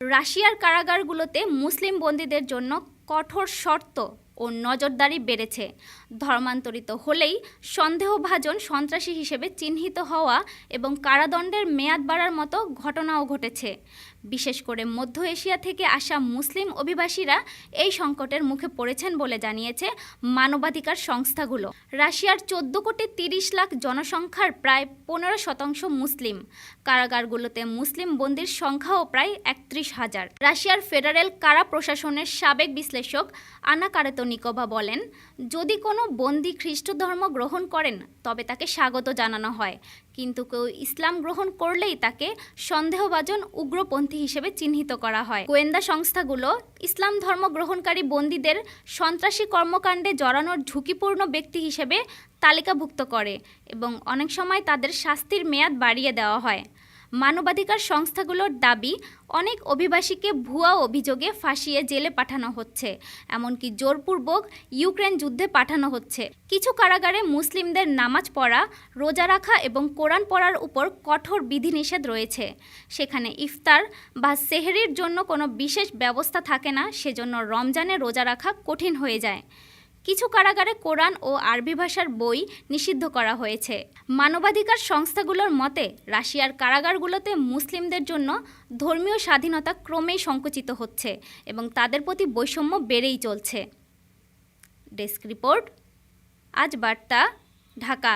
রাশিয়ার কারাগারগুলোতে মুসলিম বন্দীদের জন্য কঠোর শর্ত। ও নজরদারি বেড়েছে। ধর্মান্তরিত হলেই সন্দেহভাজন সন্ত্রাসী হিসেবে চিহ্নিত হওয়া এবং কারাদণ্ডের মেয়াদ বাড়ার মতো ঘটনাও ঘটেছে। বিশেষ করে মধ্য এশিয়া থেকে আসা মুসলিম অভিবাসীরা এই সংকটের মুখে পড়েছেন বলে জানিয়েছে মানবাধিকার সংস্থাগুলো। রাশিয়ার চোদ্দ কোটি তিরিশ লাখ জনসংখ্যার প্রায় পনেরো শতাংশ মুসলিম। কারাগারগুলোতে মুসলিম বন্দির সংখ্যাও প্রায় একত্রিশ হাজার। রাশিয়ার ফেডারেল কারা প্রশাসনের সাবেক বিশ্লেষক আনা কারেতনিকোভা বলেন, যদি কোনো বন্দি খ্রিস্ট ধর্ম গ্রহণ করেন, তবে তাকে স্বাগত জানানো হয়। কিন্তু কেউ ইসলাম গ্রহণ করলেই তাকে সন্দেহভাজন উগ্রপন্থী হিসেবে চিহ্নিত করা হয়। গোয়েন্দা সংস্থাগুলো ইসলাম ধর্ম গ্রহণকারী বন্দীদের সন্ত্রাসী কর্মকাণ্ডে জড়ানোর ঝুঁকিপূর্ণ ব্যক্তি হিসেবে তালিকাভুক্ত করে এবং অনেক সময় তাদের শাস্তির মেয়াদ বাড়িয়ে দেওয়া হয়। মানবাধিকার সংস্থাগুলোর দাবি, অনেক অভিবাসীকে ভুয়া অভিযোগে ফাঁসিয়ে জেলে পাঠানো হচ্ছে। এমনকি জোরপূর্বক ইউক্রেন যুদ্ধে পাঠানো হচ্ছে। কিছু কারাগারে মুসলিমদের নামাজ পড়া, রোজা রাখা এবং কোরআন পড়ার উপর কঠোর বিধিনিষেধ রয়েছে। সেখানে ইফতার বা সেহরির জন্য কোনো বিশেষ ব্যবস্থা থাকে না, সেজন্য রমজানে রোজা রাখা কঠিন হয়ে যায়। কিছু কারাগারে কোরআন ও আরবি ভাষার বই নিষিদ্ধ করা হয়েছে। মানবাধিকার সংস্থাগুলোর মতে, রাশিয়ার কারাগারগুলোতে মুসলিমদের জন্য ধর্মীয় স্বাধীনতা ক্রমেই সংকুচিত হচ্ছে এবং তাদের প্রতি বৈষম্য বেড়েই চলছে। ডেস্ক রিপোর্ট, আজ বার্তা, ঢাকা।